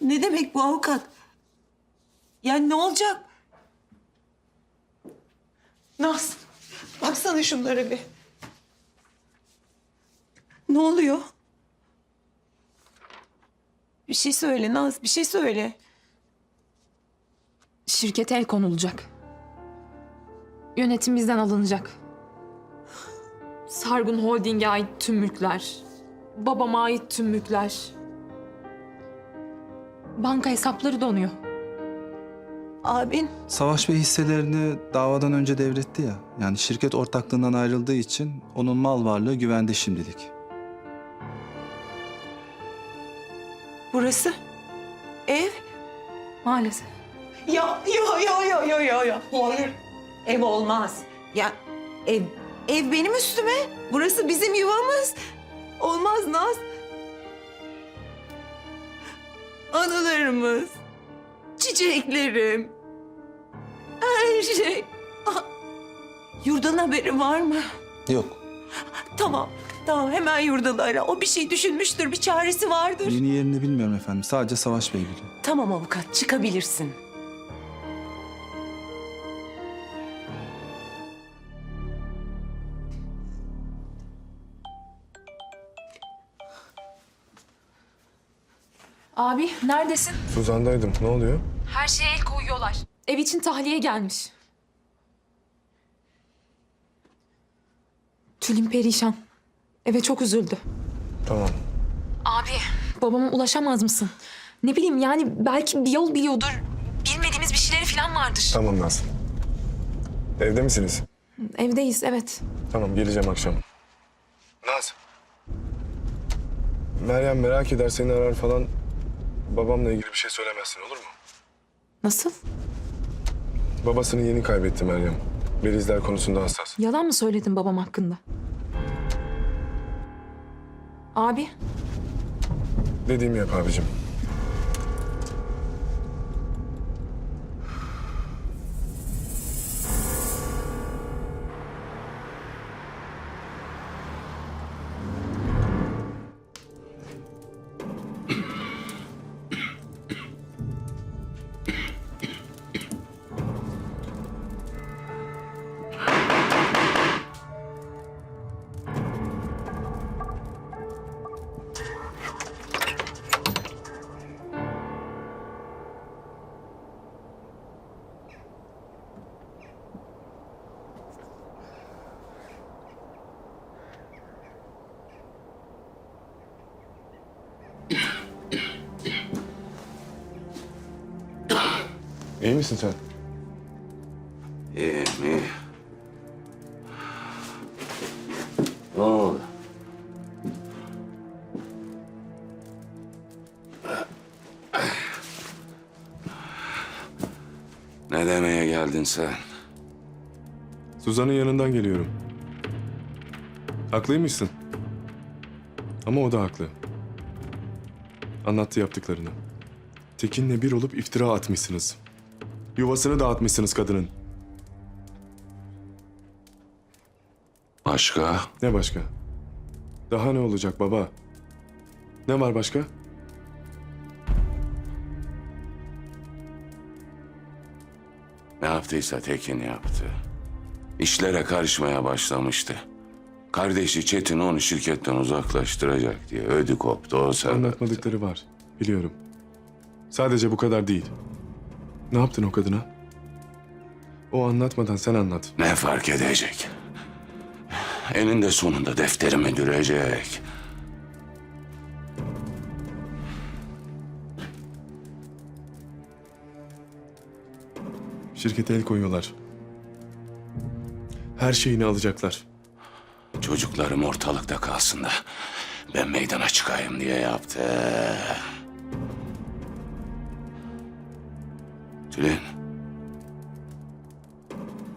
Ne demek bu avukat? Yani ne olacak? Naz, baksana şunlara bir. Ne oluyor? Bir şey söyle Naz, bir şey söyle. Şirkete el konulacak. Yönetim bizden alınacak. Sargun Holding'e ait tüm mülkler. Babama ait tüm mülkler. Banka hesapları donuyor. Abin, Savaş Bey hisselerini davadan önce devretti ya. Yani şirket ortaklığından ayrıldığı için onun mal varlığı güvende şimdilik. burası ev. Maalesef. Ya, ya, ya, ya, ya, ya, ya. Hayır, ev olmaz. Ya, ev, ev benim üstüme. Burası bizim yuvamız. Olmaz Naz. Anılarımız, çiçeklerim, her şey. Ah, Yurdan haberi var mı? Yok. Tamam, tamam hemen Yurdan'ı ara. O bir şey düşünmüştür, bir çaresi vardır. Yeni yerini bilmiyorum efendim. Sadece Savaş Bey biliyor. Tamam avukat, çıkabilirsin. Abi neredesin? Suzan'daydım. Ne oluyor? Her şeye el koyuyorlar. Ev için tahliye gelmiş. Tülin perişan. Eve çok üzüldü. Tamam. Abi. Babama ulaşamaz mısın? Ne bileyim yani belki bir yol biliyordur. Bilmediğimiz bir şeyleri falan vardır. Tamam Naz. Evde misiniz? Evdeyiz evet. Tamam geleceğim akşam. Naz. Meryem merak eder seni arar falan. Babamla ilgili bir şey söylemezsin olur mu? Nasıl? Babasını yeni kaybetti Meryem. Belizler konusunda hassas. Yalan mı söyledin babam hakkında? Abi Dediğimi yap abicim. İyi misin sen? İyi, iyi. Ne oldu? Ne demeye geldin sen? Suzan'ın yanından geliyorum. Haklıymışsın. Ama o da haklı. Anlattı yaptıklarını. Tekin'le bir olup iftira atmışsınız. Yuvasını dağıtmışsınız kadının. Başka? Ne başka? Daha ne olacak baba? Ne var başka? Ne yaptıysa Tekin yaptı. İşlere karışmaya başlamıştı. Kardeşi Çetin onu şirketten uzaklaştıracak diye ödü koptu o sebeple. Anlatmadıkları var. Biliyorum. Sadece bu kadar değil. Ne yaptın o kadına? O anlatmadan sen anlat. Ne fark edecek? Eninde sonunda defterime dürecek. Şirkete el koyuyorlar. Her şeyini alacaklar. Çocuklarım ortalıkta kalsın da ben meydana çıkayım diye yaptı. Tülin.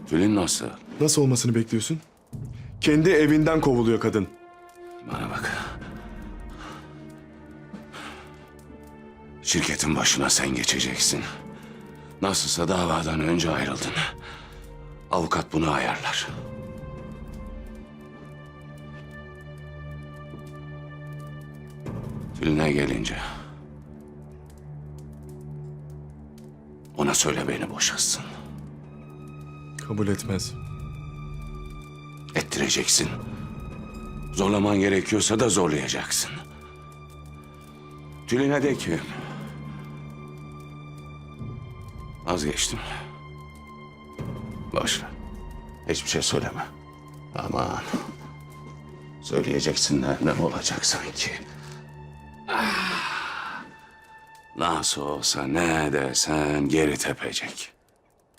Tülin nasıl? Nasıl olmasını bekliyorsun? Kendi evinden kovuluyor kadın. Bana bak. Şirketin başına sen geçeceksin. Nasılsa davadan önce ayrıldın. Avukat bunu ayarlar. Tülin'e gelince Ona söyle beni boşasın. Kabul etmez. Ettireceksin. Zorlaman gerekiyorsa da zorlayacaksın. Tülin'e de ki... Vazgeçtim. Boş ver. Hiçbir şey söyleme. Aman. Söyleyeceksin de ne olacak sanki. Ah. Nasıl olsa ne desen geri tepecek.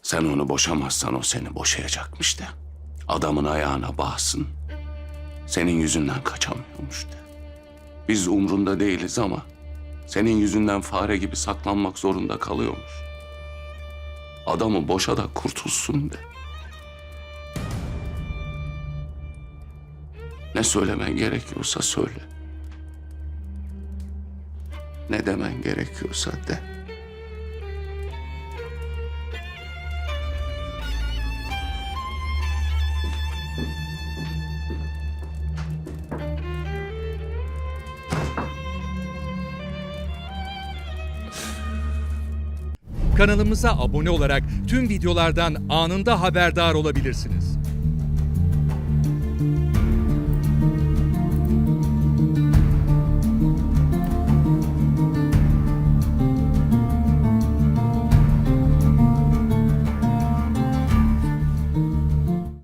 Sen onu boşamazsan o seni boşayacakmış de. Adamın ayağına bağsın. Senin yüzünden kaçamıyormuş de. Biz umrunda değiliz ama senin yüzünden fare gibi saklanmak zorunda kalıyormuş. Adamı boşa da kurtulsun de. Ne söylemen gerekiyorsa söyle. Ne demen gerekiyorsa de. Kanalımıza abone olarak tüm videolardan anında haberdar olabilirsiniz.